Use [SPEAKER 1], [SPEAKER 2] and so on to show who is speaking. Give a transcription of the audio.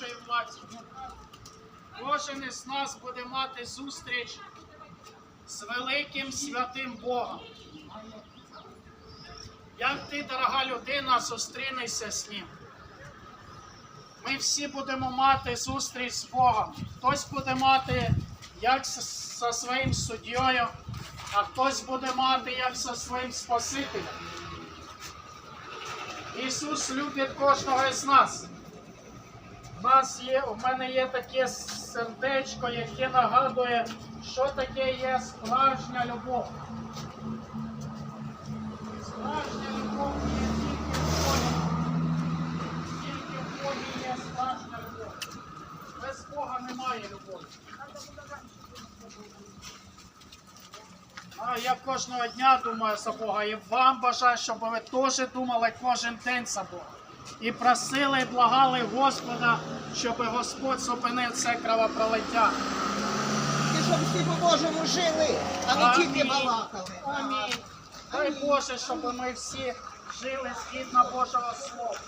[SPEAKER 1] нашої владі. Кожен із нас буде мати зустріч з великим святим Богом. Як ти, дорога людина, зустрінешся з ним? Ми всі будемо мати зустріч з Богом. Хтось буде мати як зі своїм суддєю, а хтось буде мати як зі своїм Спасителем. Ісус любить кожного з нас. У нас є, у мене є таке сердечко, яке нагадує, що таке є справжня любов. Справжня любов є тільки в Богі. Тільки в Богі є справжня любов. Без Бога немає любові. А я кожного дня думаю за Бога і вам бажаю, щоб ви теж думали кожен день за Бога. І просили, і благали Господа, щоб Господь зупинив це кровопролиття.
[SPEAKER 2] І щоб всі по-божому жили, а не тільки балакали.
[SPEAKER 1] Амінь. Дай Боже, щоб ми всі жили згідно Божого Слова.